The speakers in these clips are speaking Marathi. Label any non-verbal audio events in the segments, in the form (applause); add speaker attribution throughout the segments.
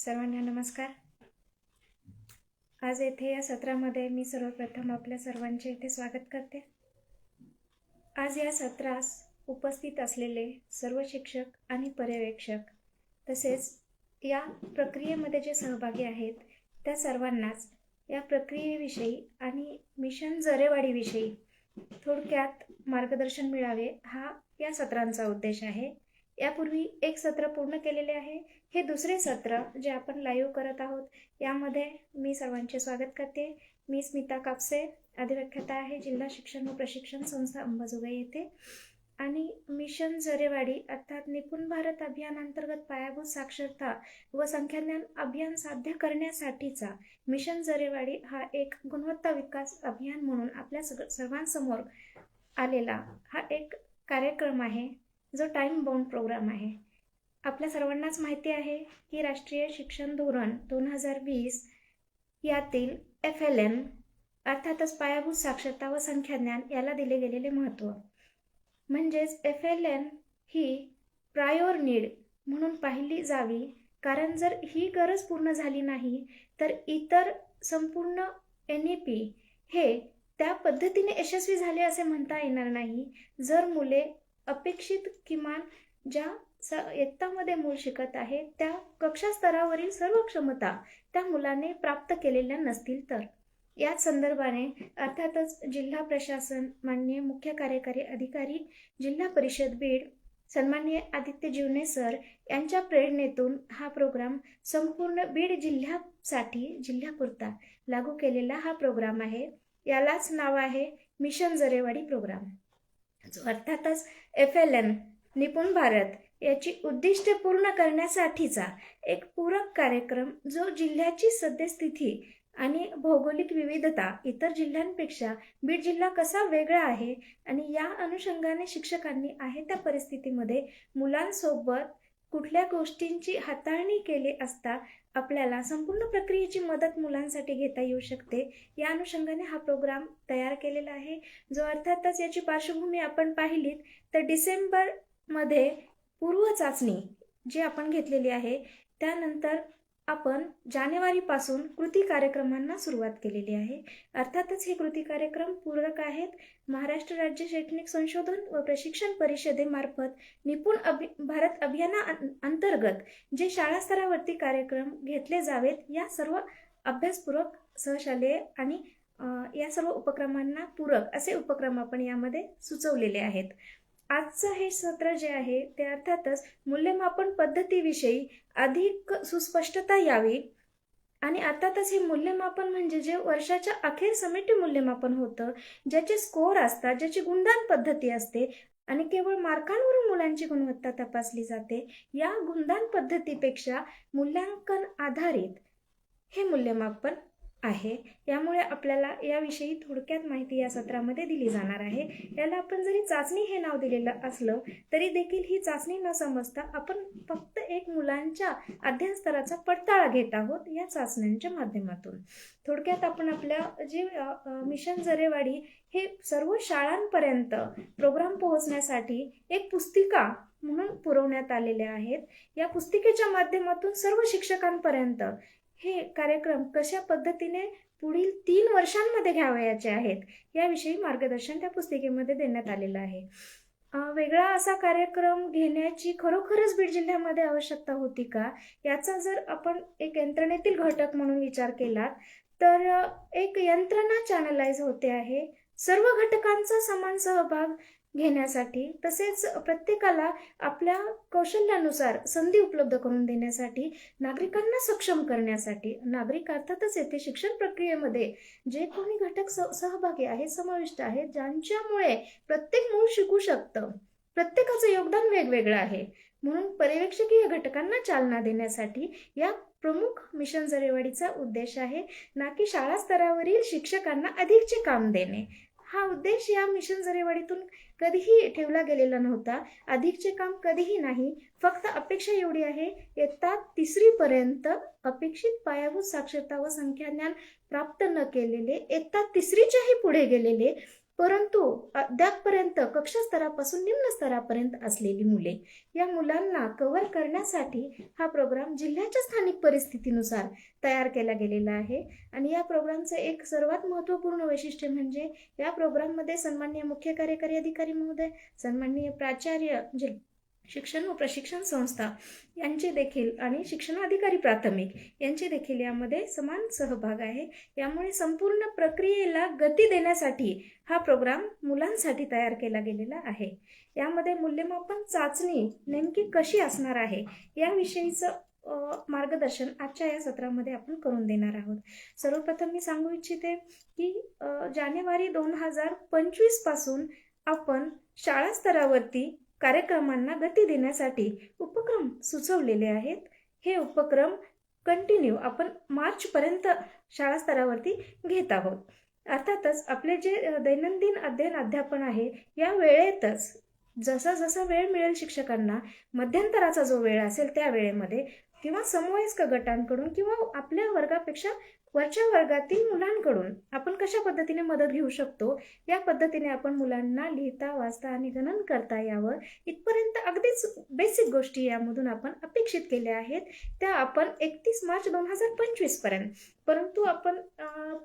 Speaker 1: सर्वांना नमस्कार. आज येथे या सत्रामध्ये मी सर्वप्रथम आपल्या सर्वांचे इथे स्वागत करते. आज या सत्रास उपस्थित असलेले सर्व शिक्षक आणि पर्यवेक्षक तसेच या प्रक्रियेमध्ये जे सहभागी आहेत त्या सर्वांनाच या प्रक्रियेविषयी आणि मिशन जरेवाडीविषयी थोडक्यात मार्गदर्शन मिळावे हा या सत्रांचा उद्देश आहे. यापूर्वी एक सत्र पूर्ण केलेले आहे. हे दुसरे सत्र जे आपण लाईव्ह करत आहोत यामध्ये मी सर्वांचे स्वागत करते. मी स्मिता कापसे अधिव्याख्याता आहे जिल्हा शिक्षण व प्रशिक्षण संस्था अंबाजोगाई येथे. आणि मिशन जरेवाडी अर्थात निपुण भारत अभियानांतर्गत पायाभूत साक्षरता व संख्याज्ञान अभियान साध्य करण्यासाठीचा मिशन जरेवाडी हा एक गुणवत्ता विकास अभियान म्हणून आपल्या सग सर्वांसमोर आलेला हा एक कार्यक्रम आहे. जो टाईम बाउंड प्रोग्राम आहे. आपल्या सर्वांनाच माहिती आहे की राष्ट्रीय शिक्षण धोरण दोन हजार वीस यातील एफ एल एम अर्थातच पायाभूत साक्षरता व संख्याज्ञान याला दिले गेलेले महत्त्व म्हणजेच एफ एल एन ही प्रायोर नीड म्हणून पाहिली जावी. कारण जर ही गरज पूर्ण झाली नाही तर इतर संपूर्ण एन ई पी हे त्या पद्धतीने यशस्वी झाले असे म्हणता येणार नाही. जर मुले अपेक्षित किमान ज्या स इयत्तामध्ये मूल शिकत आहे त्या कक्षा स्तरावरील सर्व क्षमता त्या मुलाने प्राप्त केलेल्या नसतील तर. याच संदर्भाने अर्थातच जिल्हा प्रशासन माननीय मुख्य कार्यकारी अधिकारी जिल्हा परिषद बीड सन्माननीय आदित्य जीवने सर यांच्या प्रेरणेतून हा प्रोग्राम संपूर्ण बीड जिल्ह्यासाठी जिल्ह्यापुरता लागू केलेला हा प्रोग्राम आहे. यालाच नाव आहे मिशन जरेवाडी प्रोग्राम. जो अर्थातच F L N Nipun Bharat याची उद्दिष्टे पूर्ण करण्यासाठीचा एक पूरक कार्यक्रम जो जिल्ह्याची सद्यस्थिती आणि भौगोलिक विविधता इतर जिल्ह्यांपेक्षा बीड जिल्हा कसा वेगळा आहे आणि या अनुषंगाने शिक्षकांनी आहे त्या परिस्थितीमध्ये मुलांसोबत कुठल्या गोष्टींची हाताळणी केली असता आपल्याला संपूर्ण प्रक्रियेची मदत मुलांसाठी घेता येऊ शकते. या अनुषंगाने हा प्रोग्राम तयार केलेला आहे. जो अर्थातच याची पार्श्वभूमी आपण पाहिलीत तर डिसेंबरमध्ये पूर्व चाचणी जी आपण घेतलेली आहे त्यानंतर आपण जानेवारीपासून कृती कार्यक्रमांना सुरुवात केलेली आहे. अर्थातच हे कृती कार्यक्रम पूरक आहेत. महाराष्ट्र राज्य शैक्षणिक संशोधन व प्रशिक्षण परिषदेमार्फत निपुण अभि भारत अभियाना अंतर्गत जे शाळा स्तरावरती कार्यक्रम घेतले जावेत या सर्व अभ्यासपूरक सहशालेय आणि या सर्व उपक्रमांना पूरक असे उपक्रम आपण यामध्ये सुचवलेले आहेत. आजचं हे सत्र जे आहे ते अर्थातच मूल्यमापन पद्धतीविषयी अधिक सुस्पष्टता यावी. आणि अर्थातच हे मूल्यमापन म्हणजे जे वर्षाच्या अखेर समिती मूल्यमापन होतं ज्याचे स्कोअर असतात ज्याची गुणदान पद्धती असते आणि केवळ मार्कांवरून मुलांची गुणवत्ता तपासली जाते या गुणदान पद्धतीपेक्षा मूल्यांकन आधारित हे मूल्यमापन आहे. यामुळे आपल्याला याविषयी थोडक्यात माहिती या सत्रामध्ये दिली जाणार आहे. याला आपण जरी चाचणी हे नाव दिलेलं असलं तरी देखील ही चाचणी न समजता आपण फक्त एक मुलांच्या अध्ययन स्तराचा पडताळा घेत आहोत या चाचण्यांच्या माध्यमातून. थोडक्यात आपण आपल्या जे मिशन जरेवाडी हे सर्व शाळांपर्यंत प्रोग्राम पोहोचण्यासाठी एक पुस्तिका म्हणून पुरवण्यात आलेल्या आहेत. या पुस्तिकेच्या माध्यमातून सर्व शिक्षकांपर्यंत हे कार्यक्रम कशा पद्धतीने पुढील तीन वर्षांमध्ये घ्यावयाचे आहेत याविषयी मार्गदर्शन त्या पुस्तिकेमध्ये देण्यात आलेलं आहे. वेगळा असा कार्यक्रम घेण्याची खरोखरच बीड जिल्ह्यामध्ये आवश्यकता होती का? याचा जर आपण एक यंत्रणेतील घटक म्हणून विचार केला तर एक यंत्रणा चॅनलाइज होते आहे. सर्व घटकांचा समान सहभाग घेण्यासाठी तसेच प्रत्येकाला आपल्या कौशल्यानुसार संधी उपलब्ध करून देण्यासाठी नागरिकांना सक्षम करण्यासाठी नागरिक अर्थातच येथे शिक्षण प्रक्रियेमध्ये जे कोणी घटक सहभागी आहेत समाविष्ट आहेत ज्यांच्यामुळे प्रत्येक मूळ शिकू शकतं. प्रत्येकाचं योगदान वेगवेगळं आहे. म्हणून पर्यवेक्षकीय घटकांना चालना देण्यासाठी या प्रमुख मिशन जरेवाडीचा उद्देश आहे ना की शाळा स्तरावरील शिक्षकांना अधिकचे काम देणे. हा उद्देश या मिशन जरेवाडीतून कधीही ठेवला गेलेला नव्हता. अधिकचे काम कधीही नाही. फक्त अपेक्षा एवढी आहे इयत्ता तिसरीपर्यंत अपेक्षित पायाभूत साक्षरता व संख्याज्ञान प्राप्त न केलेले इयत्ता तिसरीच्याही पुढे गेलेले परंतु अद्यापपर्यंत कक्षा स्तरापासून निम्न स्तरापर्यंत असलेली मुले या मुलांना कव्हर करण्यासाठी हा प्रोग्राम जिल्ह्याच्या स्थानिक परिस्थितीनुसार तयार केला गेलेला आहे. आणि या प्रोग्रामचं एक सर्वात महत्त्वपूर्ण वैशिष्ट्य म्हणजे या प्रोग्राममध्ये सन्माननीय मुख्य कार्यकारी अधिकारी महोदय सन्माननीय प्राचार्य जे शिक्षण व प्रशिक्षण संस्था यांचे देखील आणि शिक्षणाधिकारी प्राथमिक यांचे देखील यामध्ये समान सहभाग आहे. यामुळे संपूर्ण प्रक्रियेला गती देण्यासाठी हा प्रोग्राम मुलांसाठी तयार केला गेलेला आहे. यामध्ये मूल्यमापन चाचणी नेमकी कशी असणार आहे याविषयीचं मार्गदर्शन आजच्या या सत्रामध्ये आपण करून देणार आहोत. सर्वप्रथम मी सांगू इच्छिते की जानेवारी दोन हजार पंचवीसपासून आपण शाळा स्तरावरती कार्यक्रमांना गती देण्यासाठी उपक्रम सुचवलेले आहेत. हे उपक्रम कंटिन्यू आपण मार्चपर्यंत शाळा स्तरावरती घेत आहोत. अर्थातच आपले जे दैनंदिन अध्ययन अध्यापन आहे या वेळेतच जसा जसा वेळ मिळेल शिक्षकांना मध्यंतराचा जो वेळ असेल त्या वेळेमध्ये किंवा समवयस्क गटांकडून किंवा आपल्या वर्गापेक्षा वरच्या वर्गातील मुलांकडून आपण कशा पद्धतीने मदत घेऊ शकतो? या पद्धतीने आपण मुलांना लिहिता वाचता आणि गणन करता यावं. इथपर्यंत अगदीच बेसिक गोष्टी यामधून आपण अपेक्षित केल्या आहेत. त्या आपण एकतीस मार्च दोन हजार पंचवीसपर्यंत. परंतु आपण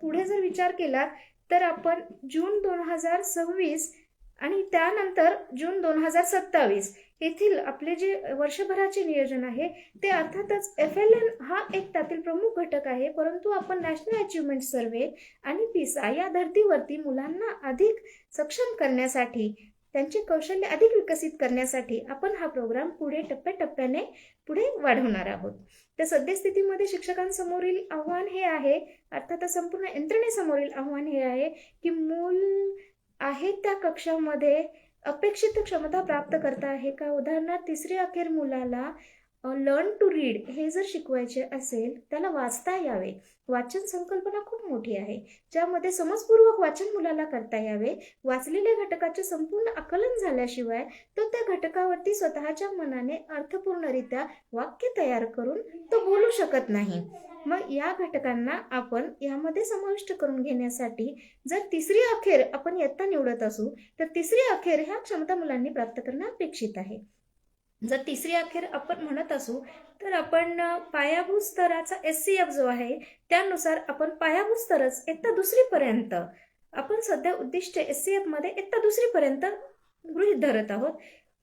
Speaker 1: पुढे जर विचार केला तर आपण जून दोन हजार सव्वीस आणि त्यानंतर जून दोन हजार सत्तावीस येथील आपले जे वर्षभराचे नियोजन आहे ते अर्थातच एफ एल एन हा एक त्यातील प्रमुख घटक आहे. परंतु आपण नॅशनल अचिव्हमेंट सर्वे आणि पिसा या धर्तीवरती मुलांना अधिक सक्षम करण्यासाठी त्यांचे कौशल्य अधिक विकसित करण्यासाठी आपण हा प्रोग्राम पुढे टप्प्याटप्प्याने पुढे वाढवणार आहोत. तर सद्यस्थितीमध्ये शिक्षकांसमोरील आव्हान हे आहे अर्थातच संपूर्ण यंत्रणेसमोरील आव्हान हे आहे की मूल आहेत त्या कक्षामध्ये अपेक्षित क्षमता प्राप्त करता आहे का? उदाहरणार्थ तिसरी अखेर मुलाला लर्न टू रीड हे जर शिकवायचे असेल त्याला वाचता यावे. वाचन संकल्पना खूप मोठी आहे ज्यामध्ये समजपूर्वक वाचन मुलाला करता यावे. वाचलेल्या घटकाचे संपूर्ण आकलन झाल्याशिवाय तो त्या घटकावरती स्वतःच्या मनाने अर्थपूर्णरित्या वाक्य तयार करून तो बोलू शकत नाही. मग या घटकांना आपण यामध्ये समाविष्ट करून घेण्यासाठी जर तिसरी अखेर आपण इयत्ता निवडत असू तर तिसरी अखेर ह्या क्षमता मुलांनी प्राप्त करणं अपेक्षित आहे. जर तिसरी अखेर आपण म्हणत असू तर आपण पायाभूत स्तराचा एस सी एफ जो आहे त्यानुसार आपण पायाभूत स्तरच इयत्ता दुसरीपर्यंत आपण सध्या उद्दिष्ट एस सी एफमध्ये इयत्ता दुसरीपर्यंत गृहीत धरत आहोत.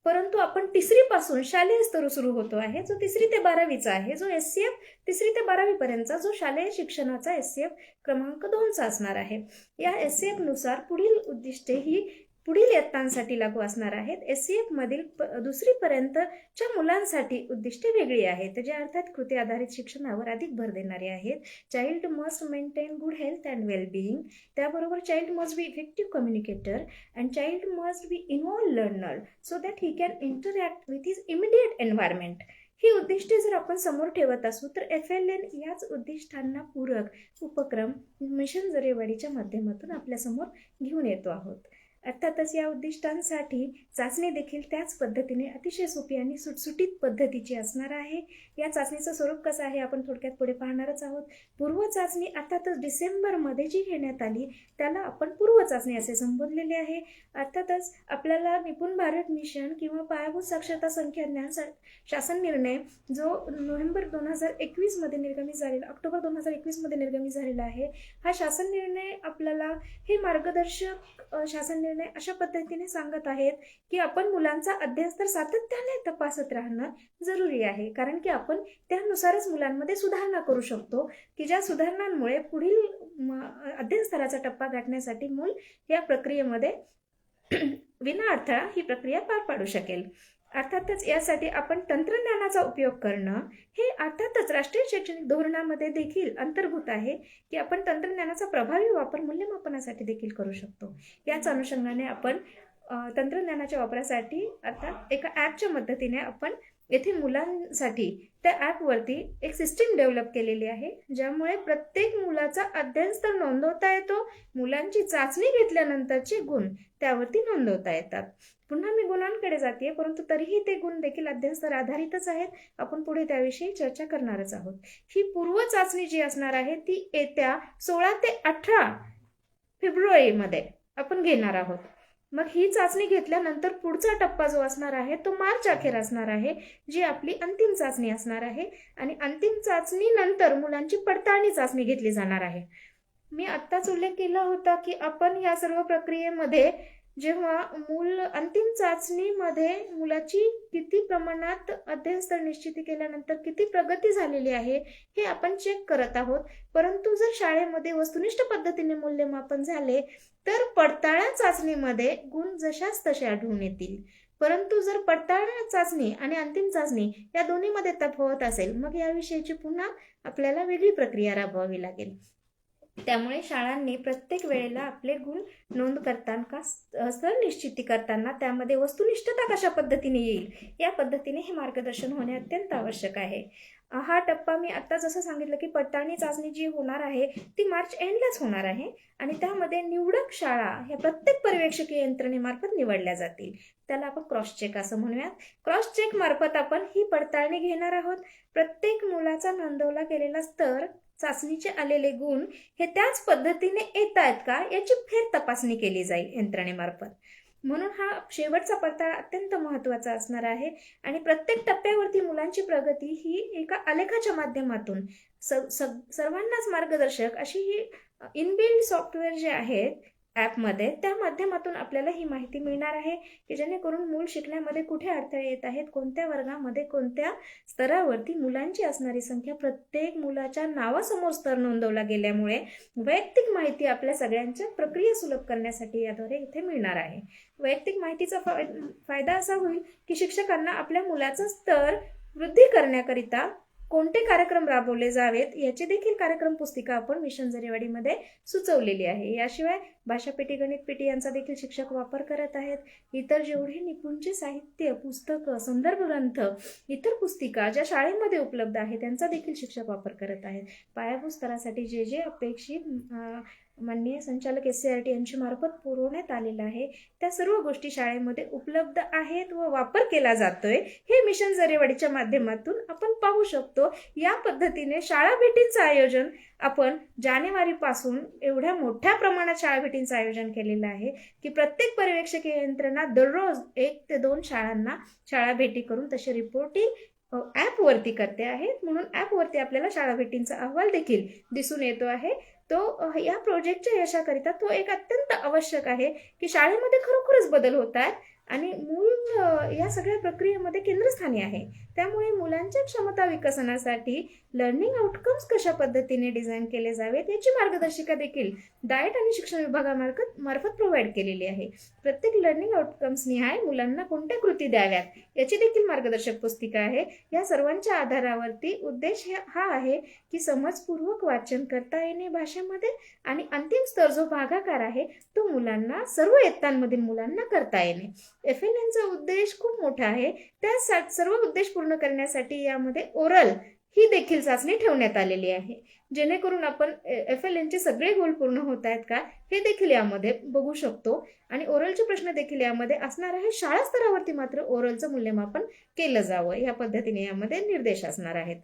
Speaker 1: परंतु आपण तिसरीपासून शालेय स्तर सुरू होतो आहे जो तिसरी ते बारावीचा आहे जो एस सी एफ तिसरी ते बारावीपर्यंतचा जो शालेय शिक्षणाचा एस सी एफ क्रमांक दोनचा असणार आहे. या एस सी एफनुसार पुढील उद्दिष्टे ही पुढील इयत्तांसाठी लागू असणार आहेत. एस सी एफमधील प दुसरीपर्यंतच्या मुलांसाठी उद्दिष्टे वेगळी आहेत जे अर्थात कृती आधारित शिक्षणावर अधिक भर देणारे आहेत. Child must maintain good health and wellbeing त्याबरोबर child must be effective communicator and child must be involve learner so that he can interact with his immediate environment ही उद्दिष्टे जर आपण समोर ठेवत असू तर एफ एल एन याच उद्दिष्टांना पूरक उपक्रम मिशन जरेवाडीच्या माध्यमातून आपल्यासमोर घेऊन येतो आहोत. अर्थातच या उद्दिष्टांसाठी चाचणी देखील त्याच पद्धतीने अतिशय सोपी आणि सुटसुटीत पद्धतीची असणार आहे. या चाचणीचं स्वरूप कसं आहे आपण थोडक्यात पुढे पाहणारच आहोत. पूर्व चाचणी अर्थातच डिसेंबरमध्ये जी घेण्यात आली त्याला आपण पूर्व चाचणी असे संबोधलेले आहे. अर्थातच आपल्याला निपुण भारत मिशन किंवा पायाभूत साक्षरता संख्याज्ञान सा- शासन निर्णय जो नोव्हेंबर दोन हजार एकवीसमध्ये निर्गमित झालेला ऑक्टोबर दोन हजार एकवीसमध्ये निर्गमित झालेला आहे हा शासन निर्णय आपल्याला हे मार्गदर्शक शासन निर्णय अशा पद्धतीने सांगत आहेत की आपण मुलांचा अभ्यास तर सातत्याने तपासत राहणं जरुरी आहे. कारण की आपण त्यानुसारच मुलांमध्ये सुधारणा करू शकतो की ज्या सुधारणांमुळे पुढील अध्ययन स्तराचा टप्पा गाठण्यासाठी मूल या प्रक्रियेमध्ये (clears throat) विना अडथळा ही प्रक्रिया पार पाडू शकेल. अर्थातच यासाठी आपण तंत्रज्ञानाचा उपयोग करणं हे अर्थातच राष्ट्रीय शैक्षणिक धोरणामध्ये देखील अंतर्भूत आहे की आपण तंत्रज्ञानाचा प्रभावी वापर मूल्यमापनासाठी देखील करू शकतो. याच अनुषंगाने आपण तंत्रज्ञानाच्या वापरासाठी अर्थात एका ॲपच्या मदतीने आपण येथे मुलांसाठी त्या ॲपवरती एक सिस्टीम डेव्हलप केलेली आहे ज्यामुळे प्रत्येक मुलाचा अध्ययन स्तर नोंदवता येतो मुलांची चाचणी घेतल्यानंतरचे गुण त्यावरती नोंदवता येतात. पुन्हा मी गुणांकडे जाते परंतु तरीही ते गुण देखील अध्ययन स्तर आधारितच आहेत. आपण पुढे त्याविषयी चर्चा करणारच आहोत. ही पूर्व चाचणी जी असणार आहे ती येत्या सोळा ते अठरा फेब्रुवारीमध्ये आपण घेणार आहोत. मग ही चाचणी घेतल्यानंतर पुढचा टप्पा जो असणार आहे तो मार्च अखेर असणार आहे जी आपली अंतिम चाचणी असणार आहे. आणि अंतिम चाचणीनंतर मुलांची पडताळणी चाचणी घेतली जाणार आहे. मी आत्ताच उल्लेख केला होता की आपण या सर्व प्रक्रियेमध्ये जेव्हा मूल अंतिम चाचणीमध्ये मुलाची किती प्रमाणात अध्ययनस्थळ निश्चिती केल्यानंतर किती प्रगती झालेली आहे हे आपण चेक करत आहोत. परंतु जर शाळेमध्ये वस्तुनिष्ठ पद्धतीने मूल्यमापन झाले तर पडताळा चाचणीमध्ये गुण जशाच तसे आढळून येतील. परंतु जर पडताळा चाचणी आणि अंतिम चाचणी या दोन्हीमध्ये तफावत असेल मग याविषयीची पुन्हा आपल्याला वेगळी प्रक्रिया राबवावी लागेल. त्यामुळे शाळांनी प्रत्येक वेळेला आपले गुण नोंद करताना स्थळ निश्चिती करताना त्यामध्ये वस्तुनिष्ठता कशा पद्धतीने येईल या पद्धतीने हे मार्गदर्शन होणे अत्यंत आवश्यक आहे. हा टप्पा मी आता जसं सांगितलं की पडताळणी चाचणी जी होणार आहे ती मार्च एंडलाच होणार आहे आणि त्यामध्ये निवडक शाळा ह्या प्रत्येक पर्यवेक्षकीय यंत्रणेमार्फत निवडल्या जातील. त्याला आपण क्रॉस चेक असं म्हणूयात. क्रॉस चेक मार्फत आपण ही पडताळणी घेणार आहोत. प्रत्येक मुलाचा नोंदवला गेलेला स्तर चाचणीचे आलेले गुण हे त्याच पद्धतीने येत आहेत का याची फेर तपासणी केली जाईल यंत्रणेमार्फत. म्हणून हा शेवटचा पडताळा अत्यंत महत्त्वाचा असणार आहे आणि प्रत्येक टप्प्यावरती मुलांची प्रगती ही एका आलेखाच्या माध्यमातून सर्वांनाच मार्गदर्शक अशी ही इनबिल्ड सॉफ्टवेअर जे आहेत ॲपमध्ये त्या माध्यमातून आपल्याला ही माहिती मिळणार आहे की जेणेकरून मूल शिकण्यामध्ये कुठे अडथळे येत आहेत कोणत्या वर्गामध्ये कोणत्या स्तरावरती मुलांची असणारी संख्या प्रत्येक मुलाच्या नावासमोर स्तर नोंदवला गेल्यामुळे वैयक्तिक माहिती आपल्या सगळ्यांच्या प्रक्रिया सुलभ करण्यासाठी याद्वारे इथे मिळणार आहे. वैयक्तिक माहितीचा फायदा असा होईल की शिक्षकांना आपल्या मुलाचा स्तर वृद्धी करण्याकरिता कोणते कार्यक्रम राबवले जावेत याचे देखील कार्यक्रम पुस्तिका आपण मिशन जरेवाडीमध्ये सुचवलेली आहे. याशिवाय भाषा पेटी गणित पेटी यांचा देखील शिक्षक वापर करत आहेत. इतर जेवढे निपुणचे साहित्य पुस्तकं संदर्भ ग्रंथ इतर पुस्तिका ज्या शाळेमध्ये उपलब्ध आहेत त्यांचा देखील शिक्षक वापर करत आहेत. पायाभूत स्तरासाठी जे जे अपेक्षित माननीय संचालक एस सी आर टी यांच्या मार्फत पुरवण्यात आलेलं आहे. त्या सर्व गोष्टी शाळेमध्ये उपलब्ध आहेत व वापर केला जातोय. हे मिशन जरेवाडीच्या माध्यमातून आपण पाहू शकतो. या पद्धतीने शाळा भेटींचं आयोजन आपण जानेवारीपासून एवढ्या मोठ्या प्रमाणात शाळा भेटींचं आयोजन केलेलं आहे की प्रत्येक पर्यवेक्षकीय यंत्रणा दररोज एक ते दोन शाळांना शाळा भेटी करून तसे रिपोर्टिंग ॲपवरती करते आहेत. म्हणून ॲपवरती आपल्याला शाळा भेटींचा अहवाल देखील दिसून येतो आहे. तो या प्रोजेक्टच्या यशाकरिता तो एक अत्यंत आवश्यक आहे की शाळेमध्ये खरोखरच बदल होत आहेत. आणि मूल या सगळ्या प्रक्रियेमध्ये केंद्रस्थानी आहे. त्यामुळे मुलांच्या क्षमता विकसनासाठी लर्निंग आउटकम्स कशा पद्धतीने डिझाईन केले जावेत याची मार्गदर्शिका देखील डाएट आणि शिक्षण विभागामार्फत मार्फत प्रोव्हाइड केलेली आहे. प्रत्येक लर्निंग आउटकम्स निहाय मुलांना कोणत्या कृती द्याव्यात याची देखील मार्गदर्शक पुस्तिका आहे. या सर्वांच्या आधारावरती उद्देश हा आहे की समजपूर्वक वाचन करता येणे भाषेमध्ये आणि अंतिम स्तर जो भागाकार आहे तो मुलांना सर्व इयत्तांमधील मुलांना करता येणे. एफ एल एनचा उद्देश खूप मोठा आहे. त्या सर्व उद्देश पूर्ण करण्यासाठी यामध्ये ओरल ही देखील चाचणी ठेवण्यात आलेली आहे. जेणेकरून आपण एफ एल एनचे सगळे गोल पूर्ण होत आहेत का हे देखील यामध्ये बघू शकतो. आणि ओरलचे प्रश्न देखील यामध्ये असणार आहे. शाळा स्तरावरती मात्र ओरलचं मूल्यमापन केलं जावं. या पद्धतीने यामध्ये निर्देश असणार आहेत.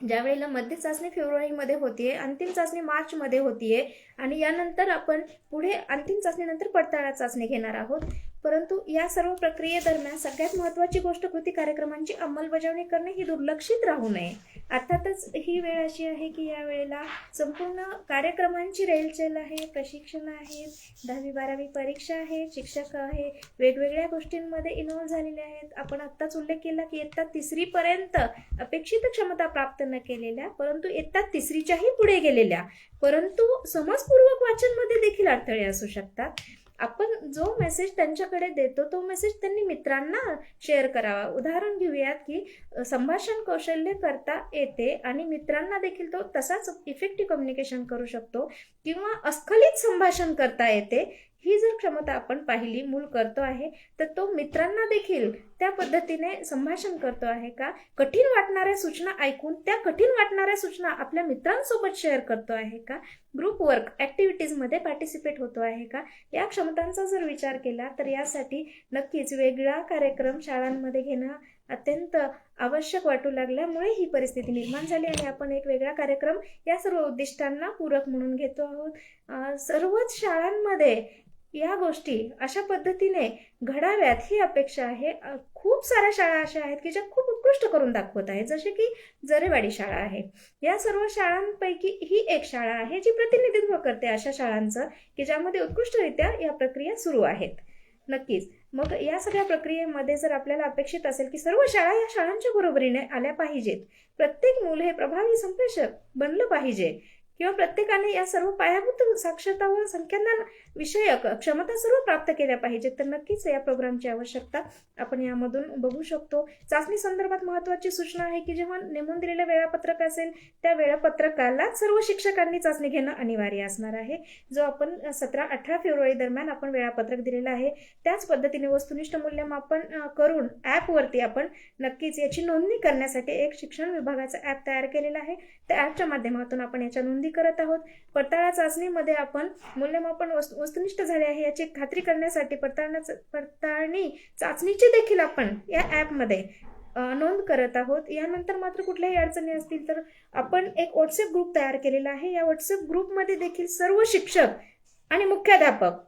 Speaker 1: ज्या वेळेला मध्य चाचणी फेब्रुवारीमध्ये होतीये अंतिम चाचणी मार्चमध्ये होतीये आणि यानंतर आपण पुढे अंतिम चाचणीनंतर पडताळा चाचणी घेणार आहोत. परंतु या सर्व प्रक्रियेदरम्यान सगळ्यात महत्त्वाची गोष्ट कृती कार्यक्रमांची अंमलबजावणी करणे ही दुर्लक्षित राहू नये. अर्थातच ही वेळ अशी आहे की या वेळेला संपूर्ण कार्यक्रमांची रेलचेल आहे प्रशिक्षण आहे दहावी बारावी परीक्षा आहे शिक्षक आहे वेगवेगळ्या गोष्टींमध्ये इन्व्हॉल्व झालेले आहेत. आपण आत्ताच उल्लेख केला की इयत्ता तिसरीपर्यंत अपेक्षित क्षमता प्राप्त न केलेल्या परंतु इयत्ता तिसरीच्याही पुढे गेलेल्या. परंतु समजपूर्वक वाचनमध्ये देखील अडथळे असू शकतात. आपण जो मेसेज त्यांच्याकडे देतो तो मेसेज त्यांनी मित्रांना शेअर करावा. उदाहरण घेऊयात की संभाषण कौशल्य करता येते आणि मित्रांना देखील तो तसाच इफेक्टिव्ह कम्युनिकेशन करू शकतो किंवा अस्खलित संभाषण करता येते. ही जर क्षमता आपण पाहिली मूल करतो आहे तर तो मित्रांना देखील त्या पद्धतीने संभाषण करतो आहे का? कठीण वाटणाऱ्या सूचना ऐकून त्या कठीण वाटणाऱ्या सूचना आपल्या मित्रांसोबत शेअर करतो आहे का? ग्रुप वर्क ॲक्टिव्हिटीजमध्ये पार्टिसिपेट होतो आहे का? या क्षमतांचा जर विचार केला तर यासाठी नक्कीच वेगळा कार्यक्रम शाळांमध्ये घेणं अत्यंत आवश्यक वाटू लागल्यामुळे ही परिस्थिती निर्माण झाली आणि आपण एक वेगळा कार्यक्रम या सर्व उद्दिष्टांना पूरक म्हणून घेतो आहोत. सर्वच शाळांमध्ये या गोष्टी अशा पद्धतीने घडाव्यात ही अपेक्षा आहे. खूप साऱ्या शाळा अशा आहेत की ज्या खूप उत्कृष्ट करून दाखवत आहेत. जसे की जरेवाडी शाळा आहे. या सर्व शाळांपैकी ही एक शाळा आहे जी प्रतिनिधित्व करते अशा शाळांचं की ज्यामध्ये उत्कृष्टरित्या या प्रक्रिया सुरू आहेत. नक्कीच. मग या सगळ्या प्रक्रियेमध्ये जर आपल्याला अपेक्षित असेल की सर्व शाळा या शाळांच्या बरोबरीने आल्या पाहिजेत. प्रत्येक मूल हे प्रभावी संप्रेषक बनलं पाहिजे. किंवा प्रत्येकाने या सर्व पायाभूत साक्षरता व संख्यांना विषयक क्षमता सर्व प्राप्त केल्या पाहिजेत. तर नक्कीच या प्रोग्रामची आवश्यकता आपण यामधून बघू शकतो. चाचणी संदर्भात महत्वाची सूचना आहे की जेव्हा नेमून दिलेलं वेळापत्रक असेल त्या वेळापत्रकाला सर्व शिक्षकांनी चाचणी घेणं अनिवार्य असणार आहे. जो आपण सतरा अठरा फेब्रुवारी दरम्यान आपण वेळापत्रक दिलेलं आहे त्याच पद्धतीने वस्तुनिष्ठ मूल्यमापन करून ॲपवरती आपण नक्कीच याची नोंदणी करण्यासाठी एक शिक्षण विभागाचा ॲप तयार केलेला आहे. त्या ॲपच्या माध्यमातून आपण याच्या नोंदी करत आहोत. पडताळा चाचणीमध्ये आपण मूल्यमापन वस्तु वस्तुनिष्ठ झाले आहे याची खात्री करण्यासाठी पडताळण्या पडताळणी चाचणीची देखील आपण या ॲपमध्ये नोंद करत आहोत. यानंतर मात्र कुठल्याही अडचणी असतील तर आपण एक व्हॉट्सअप ग्रुप तयार केलेला आहे. या व्हॉट्सअप ग्रुपमध्ये देखील सर्व शिक्षक आणि मुख्याध्यापक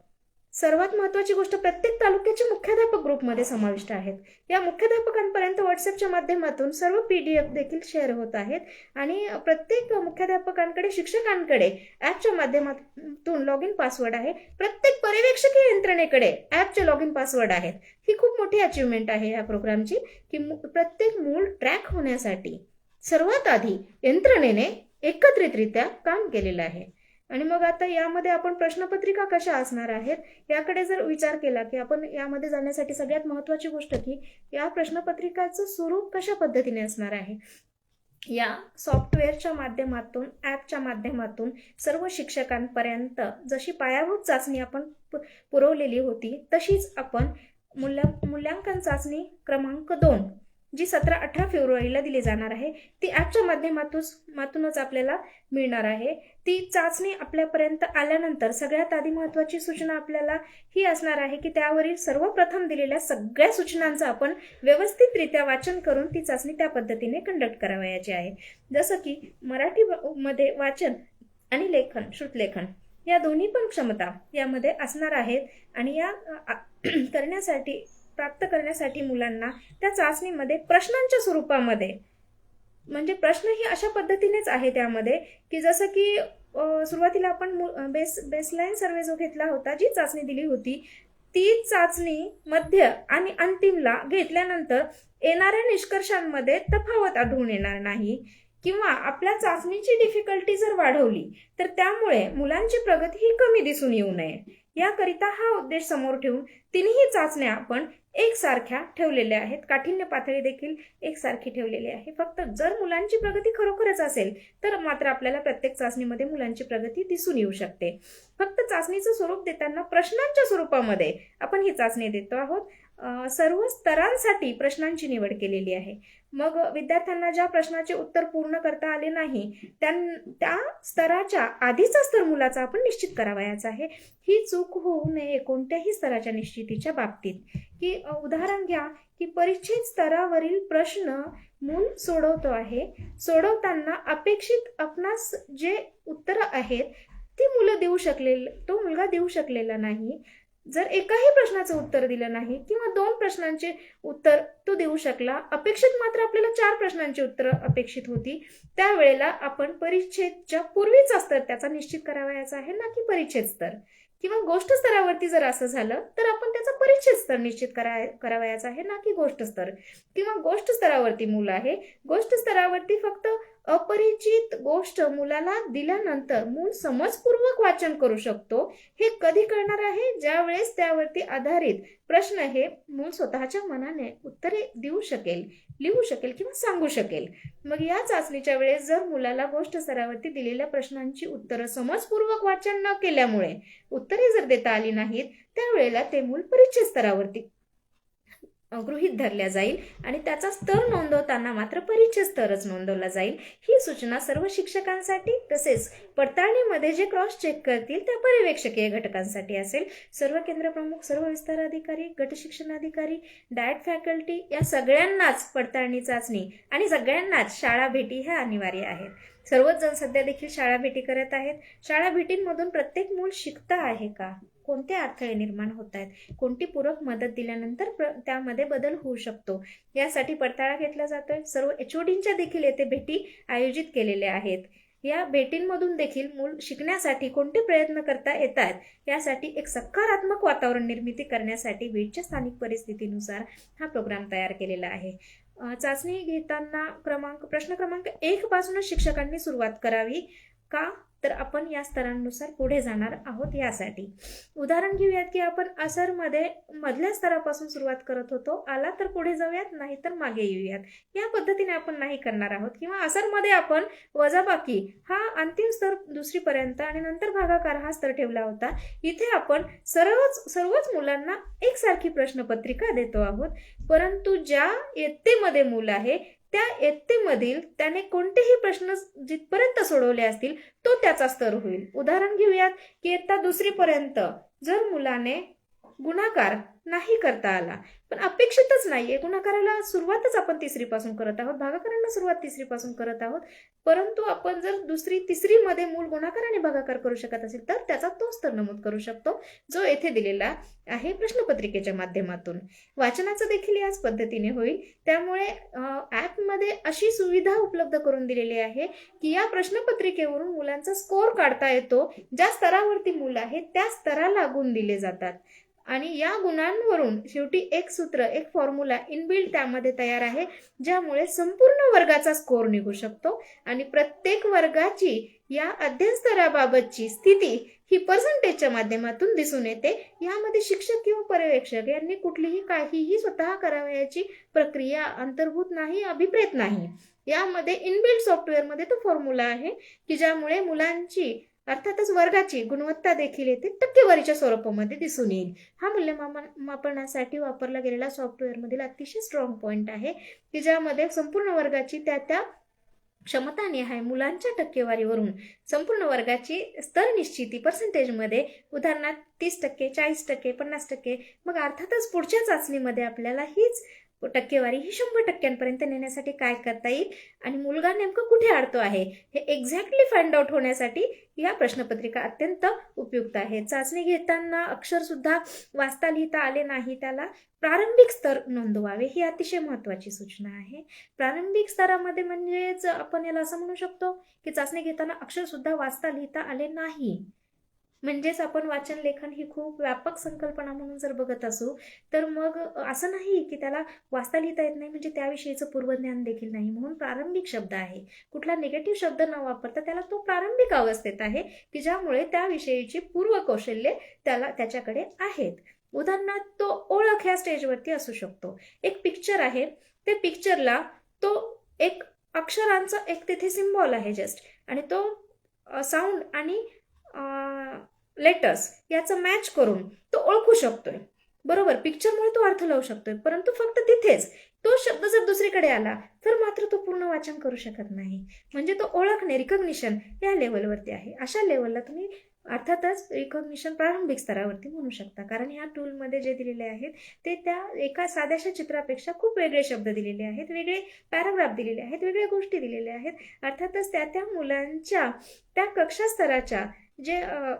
Speaker 1: सर्वात महत्वाची गोष्ट प्रत्येक तालुक्याचे मुख्याध्यापक ग्रुपमध्ये समाविष्ट आहेत. या मुख्याध्यापकांपर्यंत व्हॉट्सअपच्या माध्यमातून सर्व पी डी एफ देखील शेअर होत आहेत आणि प्रत्येक मुख्याध्यापकांकडे शिक्षकांकडे ॲपच्या माध्यमातून लॉग इन पासवर्ड आहे. प्रत्येक पर्यवेक्षकीय यंत्रणेकडे ॲपचे लॉग इन पासवर्ड आहेत. ही खूप मोठी अचिव्हमेंट आहे या प्रोग्रामची की मु- प्रत्येक मूल ट्रॅक होण्यासाठी सर्वात आधी यंत्रणेने एकत्रितरित्या काम केलेलं आहे. आणि मग आता यामध्ये आपण प्रश्नपत्रिका कशा असणार आहेत याकडे जर विचार केला की आपण यामध्ये जाण्यासाठी सगळ्यात महत्वाची गोष्ट की या प्रश्नपत्रिकाचं स्वरूप कशा पद्धतीने असणार आहे? या सॉफ्टवेअरच्या माध्यमातून ॲपच्या माध्यमातून सर्व शिक्षकांपर्यंत जशी पायाभूत चाचणी आपण पुरवलेली होती तशीच आपण मूल्या मूल्यांकन चाचणी क्रमांक दोन जी सतरा अठरा फेब्रुवारीला दिली जाणार आहे ती ॲपच्या माध्यमातून मातूनच आपल्याला मिळणार आहे. ती चाचणी आपल्यापर्यंत आल्यानंतर सगळ्यात आधी महत्त्वाची सूचना आपल्याला ही असणार आहे की त्यावरील सर्वप्रथम दिलेल्या सगळ्या सूचनांचं आपण व्यवस्थितरित्या वाचन करून ती चाचणी त्या पद्धतीने कंडक्ट करावयाची आहे. जसं की मराठी मध्ये वाचन आणि लेखन श्रुतलेखन या दोन्ही पण क्षमता यामध्ये असणार आहेत आणि या (clears throat) करण्यासाठी प्राप्त करण्यासाठी मुलांना त्या चाचणीमध्ये प्रश्नांच्या स्वरूपामध्ये. म्हणजे प्रश्न ही अशा पद्धतीनेच आहे त्यामध्ये की जसं की सुरुवातीला आपण बेस बेसलाईन सर्वे जो घेतला होता जी चाचणी दिली होती ती चाचणी मध्य आणि अंतिमला घेतल्यानंतर येणाऱ्या निष्कर्षांमध्ये तफावत आढळून येणार नाही किंवा आपल्या चाचणीची डिफिकल्टी जर वाढवली तर त्यामुळे मुलांची प्रगती ही कमी दिसून येऊ नये. याकरिता हा उद्देश समोर ठेवून तिन्ही चाचण्या आपण एकसारख्या ठेवलेल्या आहेत. काठिण्य पातळी देखील एकसारखी ठेवलेली आहे. फक्त जर मुलांची प्रगती खरोखरच असेल तर मात्र आपल्याला प्रत्येक चाचणीमध्ये मुलांची प्रगती दिसून येऊ शकते. फक्त चाचणीचं स्वरूप देताना प्रश्नांच्या स्वरूपामध्ये आपण ही चाचणी देतो आहोत. सर्व स्तरांसाठी प्रश्नांची निवड केलेली आहे. मग विद्यार्थ्यांना ज्या प्रश्नाचे उत्तर पूर्ण करता आले नाही त्या स्तराच्या आधीचा स्तर मुलाचा आपण निश्चित करावयाचा आहे. ही चूक होऊ नये कोणत्याही स्तराच्या निश्चितीच्या बाबतीत. की उदाहरण घ्या की परिचित स्तरावरील प्रश्न मूल सोडवतो आहे. सोडवताना अपेक्षित आपणास जे उत्तर आहेत ती मुलं देऊ शकले तो मुलगा देऊ शकलेला नाही. जर एकाही प्रश्नाचं उत्तर दिलं नाही किंवा दोन प्रश्नांचे उत्तर तो देऊ शकला अपेक्षित मात्र आपल्याला चार प्रश्नांची उत्तर अपेक्षित होती त्यावेळेला आपण परिच्छेदच्या पूर्वीचा स्तर त्याचा निश्चित करावयाचा आहे ना की परिच्छेद स्तर? किंवा गोष्ट स्तरावरती जर असं झालं तर आपण त्याचा परिच्छेद स्तर निश्चित करा करावयाचा आहे ना की गोष्ट स्तर? किंवा गोष्ट स्तरावरती मूल आहे गोष्ट स्तरावरती फक्त अपरिचित गोष्ट मुलाला दिल्यानंतर मूल समजपूर्वक वाचन करू शकतो. हे कधी कळणार आहे? ज्या वेळेस त्यावरती आधारित प्रश्न हे मूल स्वतःच्या मनाने उत्तरे देऊ शकेल लिहू शकेल किंवा सांगू शकेल. मग या चाचणीच्या वेळेस जर मुलाला गोष्ट स्तरावरती दिलेल्या प्रश्नांची उत्तरं समजपूर्वक वाचन न केल्यामुळे उत्तरे जर देता आली नाहीत त्यावेळेला ते मूल परिचय स्तरावरती गृहीत धरल्या जाईल आणि त्याचा स्तर नोंदवताना मात्र परिचय स्तरच नोंदवला जाईल. ही सूचना सर्व शिक्षकांसाठी तसेच पडताळणीमध्ये जे क्रॉस चेक करतील त्या पर्यवेक्षकीय घटकांसाठी असेल. सर्व केंद्र प्रमुख सर्व विस्तार अधिकारी गट शिक्षण अधिकारी डायट फॅकल्टी या सगळ्यांनाच पडताळणी चाचणी आणि सगळ्यांनाच शाळा भेटी ह्या अनिवार्य आहेत. सर्वच जण सध्या देखील शाळा भेटी करत आहेत. शाळा भेटींमधून प्रत्येक मूल शिकता आहे का? कोणते अडथळे निर्माण होत आहेत कोणती पूरक मदत दिल्यानंतर प्र त्यामध्ये बदल होऊ शकतो? यासाठी पडताळा घेतला जातोय. सर्व एच देखील येथे भेटी आयोजित केलेल्या आहेत. या भेटींमधून देखील मूल शिकण्यासाठी कोणते प्रयत्न करता येतात? यासाठी एक सकारात्मक वातावरण निर्मिती करण्यासाठी बीडच्या स्थानिक परिस्थितीनुसार हा प्रोग्राम तयार केलेला आहे. चाचणी घेताना क्रमांक प्रश्न क्रमांक एक पासूनच शिक्षकांनी सुरुवात करावी का? तर आपण या स्तरांनुसार पुढे जाणार आहोत यासाठी. उदाहरण घेऊयात की आपण असरमध्ये मधल्या स्तरापासून सुरुवात करत होतो. आला तर पुढे जाऊयात नाही तर मागे येऊयात. या पद्धतीने आपण नाही करणार आहोत. किंवा असरमध्ये आपण वजाबाकी हा अंतिम स्तर दुसरीपर्यंत आणि नंतर भागाकार हा स्तर ठेवला होता. इथे आपण सर्वच सर्वच मुलांना एकसारखी प्रश्नपत्रिका देतो आहोत. परंतु ज्या इयत्तेमध्ये मूल आहे त्या इयत्तेमधील त्याने कोणतेही प्रश्न जिथपर्यंत सोडवले असतील तो त्याचा स्तर होईल. उदाहरण घेऊयात की इयत्ता दुसरीपर्यंत जर मुलाने गुणाकार नाही करता आला. पण अपेक्षितच नाहीये. गुणाकाराला सुरुवातच आपण तिसरीपासून करत आहोत. भागाकारांना सुरुवात तिसरीपासून करत आहोत. परंतु आपण जर दुसरी तिसरीमध्ये मूळ मूल गुणाकार आणि भागाकार करू शकत असेल तर त्याचा तो स्तर नमूद करू शकतो जो येथे दिलेला आहे प्रश्नपत्रिकेच्या माध्यमातून. वाचनाचं देखील याच पद्धतीने होईल. त्यामुळे ॲपमध्ये अशी सुविधा उपलब्ध करून दिलेली आहे की या प्रश्नपत्रिकेवरून मुलांचा स्कोर काढता येतो. ज्या स्तरावरती मुलं आहेत त्या स्तराला गुण दिले जातात. आणि या गुणांवरून शेवटी एक सूत्र एक फॉर्म्युला इनबिल्ड त्यामध्ये तयार आहे ज्यामुळे संपूर्ण वर्गाचा स्कोर निघू शकतो. आणि प्रत्येक वर्गाची या अध्ययन स्तराबाबतची स्थिती ही पर्सेंटेजच्या माध्यमातून दिसून येते. यामध्ये शिक्षक किंवा पर्यवेक्षक यांनी कुठलीही काहीही स्वतः करावयाची प्रक्रिया अंतर्भूत नाही अभिप्रेत नाही. यामध्ये इनबिल्ड सॉफ्टवेअरमध्ये तो फॉर्म्युला आहे की ज्यामुळे मुलांची अर्थातच वर्गाची गुणवत्ता देखील येते. टक्केवारीच्या स्वरूपामध्ये दिसून येईल. हा मूल्यमापन मापनासाठी वापरला गेलेला सॉफ्टवेअरमधील अतिशय स्ट्रॉंग पॉईंट आहे की ज्यामध्ये संपूर्ण वर्गाची त्या त्या क्षमताने आहे मुलांच्या टक्केवारीवरून संपूर्ण वर्गाची स्तर निश्चिती पर्सेंटेजमध्ये उदाहरणार्थ तीस टक्के चाळीस टक्के पन्नास टक्के मग अर्थातच पुढच्या चाचणीमध्ये आपल्याला हीच टक्केवारी ही शंभर टक्क्यांपर्यंत नेण्यासाठी काय करता येईल आणि मुलगा नेमकं कुठे अडतो आहे हे एक्झॅक्टली फाइंड आउट होण्यासाठी या प्रश्नपत्रिका अत्यंत उपयुक्त आहे. चाचणी घेताना अक्षर सुद्धा वाचता लिहिता आले नाही त्याला प्रारंभिक स्तर नोंदवावे ही अतिशय महत्वाची सूचना आहे. प्रारंभिक स्तरामध्ये म्हणजेच आपण याला असं म्हणू शकतो की चाचणी घेताना अक्षर सुद्धा वाचता लिहिता आले नाही. म्हणजेच आपण वाचन लेखन ही खूप व्यापक संकल्पना म्हणून जर बघत असू तर मग असं नाही की त्याला वाचता लिहिता येत नाही म्हणजे त्याविषयीचं पूर्वज्ञान देखील नाही. म्हणून प्रारंभिक शब्द आहे. कुठला निगेटिव्ह शब्द न वापरता त्याला तो प्रारंभिक अवस्थेत आहे की ज्यामुळे त्याविषयीची पूर्व कौशल्ये त्याला त्याच्याकडे आहेत. उदाहरणार्थ तो ओळख ह्या स्टेजवरती असू शकतो. एक पिक्चर आहे. ते पिक्चरला तो एक अक्षरांचा एक तिथे सिम्बॉल आहे जस्ट आणि तो साऊंड आणि लेटर्स याचं मॅच करून तो ओळखू शकतोय. बरोबर? पिक्चरमुळे तो अर्थ लावू शकतोय. परंतु फक्त तिथेच तो शब्द जर दुसरीकडे आला तर मात्र तो पूर्ण वाचन करू शकत नाही. म्हणजे तो ओळखणे रिकग्निशन या लेवलवरती आहे. अशा लेवलला तुम्ही अर्थातच रिकॉग्निशन प्रारंभिक स्तरावरती म्हणू शकता. कारण ह्या टूलमध्ये जे दिलेले आहेत ते त्या एका साध्याशा चित्रापेक्षा खूप वेगळे शब्द दिलेले आहेत वेगळे पॅराग्राफ दिलेले आहेत वेगळ्या गोष्टी दिलेल्या आहेत. अर्थातच त्या त्या मुलांच्या त्या कक्षा स्तराच्या जे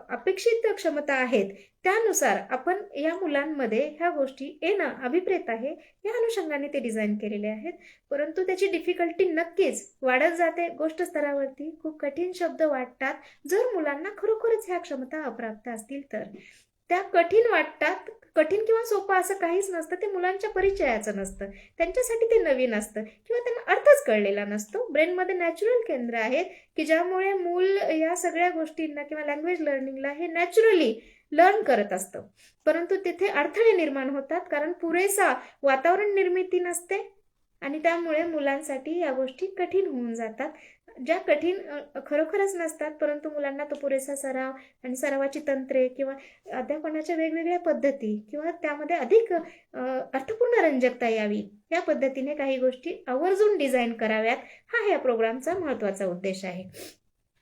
Speaker 1: अपेक्षित क्षमता आहेत त्यानुसार आपण या मुलांमध्ये ह्या गोष्टी येणं अभिप्रेत आहे या अनुषंगाने ते डिझाईन केलेले आहेत. परंतु त्याची डिफिकल्टी नक्कीच वाढत जाते. गोष्ट स्तरावरती खूप कठीण शब्द वाटतात. जर मुलांना खरोखरच ह्या क्षमता अप्राप्त असतील तर. त्या कठीण वाटतात कठीण किंवा सोपं असं काहीच नसतं ते मुलांच्या परिचयाचं नसतं. त्यांच्यासाठी ते नवीन असतं किंवा त्यांना अर्थच कळलेला नसतो. ब्रेनमध्ये नॅचरल केंद्र आहेत की ज्यामुळे मूल या सगळ्या गोष्टींना किंवा लँग्वेज लर्निंगला हे नॅचरली लर्न करत असतं. परंतु तिथे अडथळे निर्माण होतात कारण पुरेसा वातावरण निर्मिती नसते आणि त्यामुळे मुलांसाठी या गोष्टी कठीण होऊन जातात. ज्या कठीण खरोखरच नसतात परंतु मुलांना तो पुरेसा सराव आणि सरावाची तंत्रे किंवा अध्यापनाच्या वेगवेगळ्या पद्धती किंवा त्यामध्ये अधिक अर्थपूर्ण रंजकता यावी या पद्धतीने काही गोष्टी आवर्जून डिझाईन कराव्यात. हा या प्रोग्रामचा महत्त्वाचा उद्देश आहे.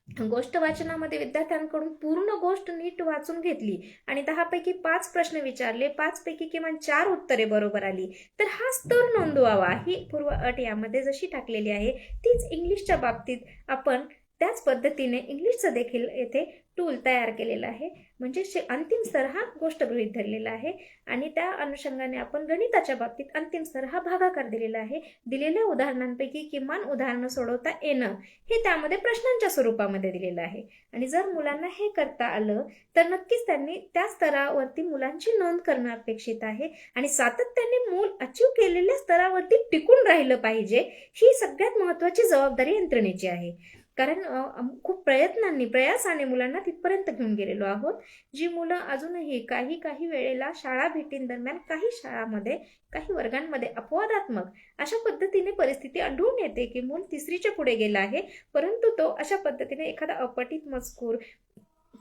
Speaker 1: गोष्ट वाचनामध्ये विद्यार्थ्यांकडून पूर्ण गोष्ट नीट वाचून घेतली आणि दहापैकी पाच प्रश्न विचारले पाच पैकी किमान चार उत्तरे बरोबर आली. तर हा स्तर नोंदवावा ही पूर्व अट यामध्ये जशी टाकलेली आहे तीच इंग्लिशच्या बाबतीत आपण त्याच पद्धतीने इंग्लिशचं देखील येथे टूल तयार केलेलं आहे. म्हणजे शे अंतिम स्तर हा गोष्ट गृहीत धरलेला आहे. आणि त्या अनुषंगाने आपण गणिताच्या बाबतीत अंतिम स्तर हा भागाकार दिलेला आहे. दिलेल्या उदाहरणांपैकी किमान उदाहरणं सोडवता येणं हे त्यामध्ये प्रश्नांच्या स्वरूपामध्ये दिलेलं आहे. आणि जर मुलांना हे करता आलं तर नक्कीच त्यांनी त्या स्तरावरती मुलांची नोंद करणं अपेक्षित आहे. आणि सातत्याने मूल अचीव केलेल्या स्तरावरती टिकून राहिलं पाहिजे ही सगळ्यात महत्त्वाची जबाबदारी यंत्रणेची आहे. कारण खूप प्रयत्नांनी प्रयासाने मुलांना तिथपर्यंत घेऊन गेलेलो आहोत. जी मुलं अजूनही काही काही वेळेला शाळा भेटींदरम्यान काही शाळामध्ये काही वर्गांमध्ये अपवादात्मक अशा पद्धतीने परिस्थिती आढळून येते की मूल तिसरीच्या पुढे गेला आहे. परंतु तो अशा पद्धतीने एखादा अपटित मजकूर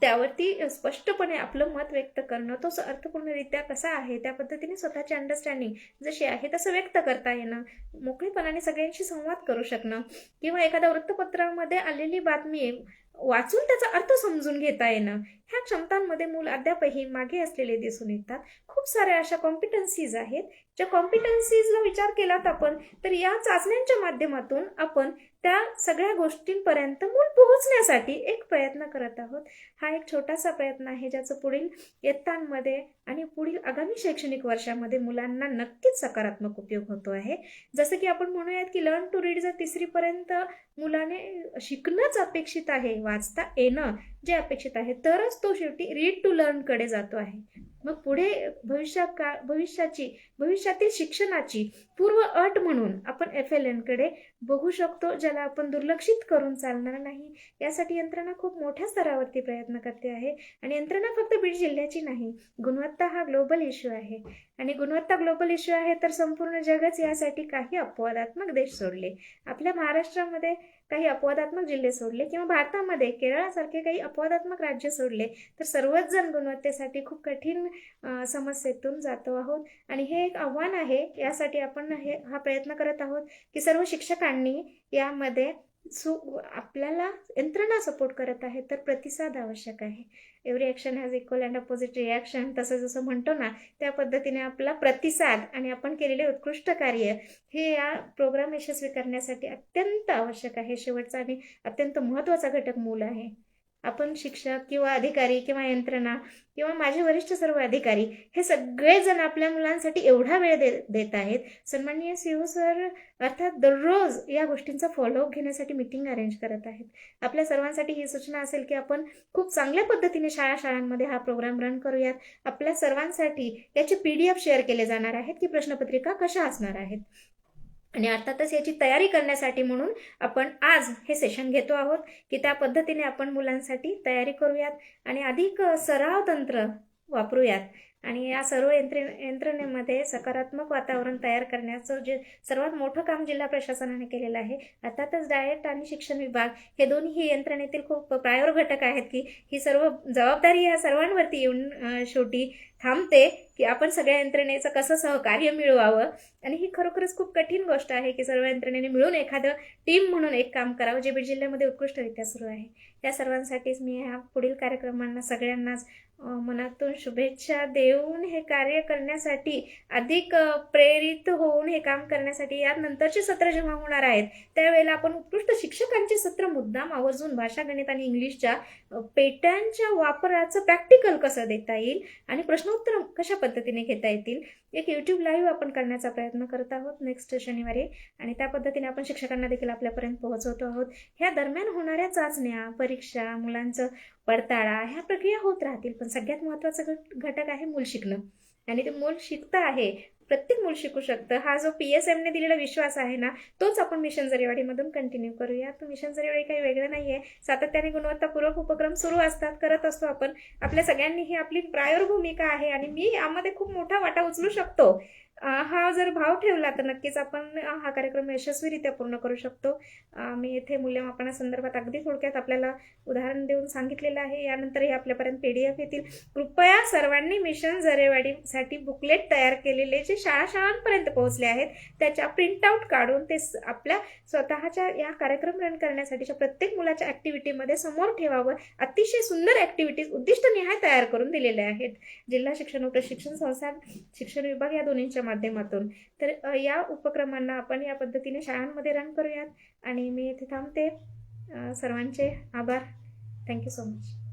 Speaker 1: त्यावरती स्पष्टपणे आपलं मत व्यक्त करणं तो अर्थपूर्णरित्या कसा आहे त्या पद्धतीने स्वतःची अंडरस्टँडिंग जशी आहे तसं व्यक्त करता येणं मोकळेपणाने सगळ्यांशी संवाद करू शकणं किंवा एखाद्या वृत्तपत्रामध्ये आलेली बातमी वाचून त्याचा अर्थ समजून घेता येणं ह्या क्षमतांमध्ये मूल अद्यापही मागे असलेले दिसून येतात. खूप साऱ्या अशा कॉम्पिटन्सीज आहेत ज्या कॉम्पिटन्सीजला विचार केलात आपण तर या चाचण्यांच्या माध्यमातून आपण त्या सगळ्या गोष्टींपर्यंत मूल पोहोचण्यासाठी एक प्रयत्न करत आहोत. हा एक छोटासा प्रयत्न आहे ज्याचं पुढील इयत्तांमध्ये आणि पुढील आगामी शैक्षणिक वर्षामध्ये मुलांना नक्कीच सकारात्मक उपयोग होतो आहे. जसं की आपण म्हणूयात की लर्न टू रीड जर तिसरीपर्यंत मुलाने शिकणंच अपेक्षित आहे वाचता येणं जे अपेक्षित आहे तरच तो शेवटी रीड टू लर्नकडे जातो आहे. मग पुढे भविष्या का भविष्याची भविष्यातील शिक्षणाची पूर्व अट म्हणून आपण एफ एल एनकडे बघू शकतो ज्याला आपण दुर्लक्षित करून चालणार नाही. यासाठी यंत्रणा खूप मोठ्या स्तरावरती प्रयत्न करते आहे. आणि यंत्रणा फक्त बीड जिल्ह्याची नाही गुणवत्ता हा ग्लोबल इश्यू आहे. आणि गुणवत्ता ग्लोबल इश्यू आहे तर संपूर्ण जगच यासाठी काही अपवादात्मक देश सोडले. आपल्या महाराष्ट्रामध्ये काही अपवादात्मक जिल्हे सोडले किंवा भारतामध्ये केरळासारखे काही अपवादात्मक राज्य सोडले तर सर्वच जण गुणवत्तेसाठी खूप कठीण समस्येतून जातो आहोत. आणि हे एक आव्हान आहे यासाठी आपण हे हा प्रयत्न करत आहोत की सर्व शिक्षकांनी यामध्ये सो आपल्याला यंत्रणा सपोर्ट करत आहे तर प्रतिसाद आवश्यक आहे. Every action has equal and opposite reaction तसं जसं म्हणतो ना त्या पद्धतीने आपला प्रतिसाद आणि आपण केलेले उत्कृष्ट कार्य हे या प्रोग्राम यशस्वी करण्यासाठी अत्यंत आवश्यक आहे. शेवटचा आणि अत्यंत महत्त्वाचा घटक मूल आहे. आपण शिक्षक किंवा अधिकारी किंवा यंत्रणा किंवा माझे वरिष्ठ सर्व अधिकारी हे सगळेजण आपल्या मुलांसाठी एवढा वेळ दे देत आहेत. सन्माननीय सीओ सर अर्थात दररोज या गोष्टींचा फॉलोअप घेण्यासाठी मिटिंग अरेंज करत आहेत. आपल्या सर्वांसाठी ही सूचना असेल की आपण खूप चांगल्या पद्धतीने शाळा शाळांमध्ये हा प्रोग्राम रन करूयात. आपल्या सर्वांसाठी याचे पी डी एफ शेअर केले जाणार आहेत की प्रश्नपत्रिका कशा असणार आहेत. आणि अर्थातच याची तयारी करण्यासाठी म्हणून आपण आज हे सेशन घेतो आहोत की त्या पद्धतीने आपण मुलांसाठी तयारी करूयात. आणि अधिक सराव तंत्र वापरूयात. आणि या सर्व यंत्रे यंत्रणेमध्ये सकारात्मक वातावरण तयार करण्याचं जे सर्वात मोठं काम जिल्हा प्रशासनाने केलेलं आहे अर्थातच डायट आणि शिक्षण विभाग हे दोन्ही यंत्रणेतील खूप प्रायोर घटक आहेत की ही सर्व जबाबदारी या सर्वांवरती येऊन शेवटी थांबते की आपण सगळ्या यंत्रणेचं कसं सहकार्य मिळवावं. आणि ही खरोखरच खूप कठीण गोष्ट आहे की सर्व यंत्रणेने मिळून एखादं टीम म्हणून एक काम करावं जे बीड जिल्ह्यामध्ये उत्कृष्टरित्या सुरू आहे. या सर्वांसाठीच मी ह्या पुढील कार्यक्रमांना सगळ्यांनाच मनातून शुभेच्छा देऊन हे कार्य करण्यासाठी अधिक प्रेरित होऊन हे काम करण्यासाठी यानंतरचे सत्र जेव्हा होणार आहेत त्यावेळेला आपण उत्कृष्ट शिक्षकांचे सत्र मुद्दाम आवर्जून भाषा गणित आणि इंग्लिशच्या पेट्यांच्या वापराचं प्रॅक्टिकल कसं देता येईल आणि प्रश्नोत्तर कशा पद्धतीने घेता येतील एक यूट्यूब लाईव्ह आपण करण्याचा प्रयत्न करत आहोत नेक्स्ट शनिवारी आणि त्या पद्धतीने आपण शिक्षकांना देखील आपल्यापर्यंत पोहोचवतो आहोत. ह्या दरम्यान होणाऱ्या चाचण्या परीक्षा मुलांचं पडताळा ह्या प्रक्रिया होत राहतील. पण सगळ्यात महत्त्वाचा घट घटक आहे मूल शिकणं. आणि ते मूल शिकतं आहे प्रत्येक मूल शिकू शकतं. हा जो पी एस एमने दिलेला विश्वास आहे ना तोच आपण मिशन जरेवाडीमधून कंटिन्यू करूया. तर मिशन जरेवाडी काही वेगळं नाही आहे सातत्याने गुणवत्तापूर्वक उपक्रम सुरू असतात करत असतो आपण. आपल्या सगळ्यांनी ही आपली प्रायोर भूमिका आहे आणि मी यामध्ये खूप मोठा वाटा उचलू शकतो. हा जर भाव ठेवला तर नक्कीच आपण हा कार्यक्रम यशस्वीरित्या पूर्ण करू शकतो. मी येथे मूल्यमापनासंदर्भात अगदी थोडक्यात आपल्याला उदाहरण देऊन सांगितलेलं आहे. यानंतरही आपल्यापर्यंत पी डी एफ येतील. कृपया सर्वांनी मिशन जरेवाडीसाठी बुकलेट तयार केलेले जे शाळा शाळांपर्यंत पोहोचले आहेत त्याच्या प्रिंटआउट काढून ते आपल्या स्वतःच्या या कार्यक्रम रन करण्यासाठीच्या प्रत्येक मुलाच्या ॲक्टिव्हिटीमध्ये समोर ठेवावं. अतिशय सुंदर ॲक्टिव्हिटीज उद्दिष्टनिहाय तयार करून दिलेल्या आहेत. जिल्हा शिक्षण व प्रशिक्षण संस्था शिक्षण विभाग या दोन्हींच्या माध्यमातून. तर या उपक्रमांना आपण या पद्धतीने शाळांमध्ये रन करूयात. आणि मी इथे थांबते. सर्वांचे आभार. Thank you so much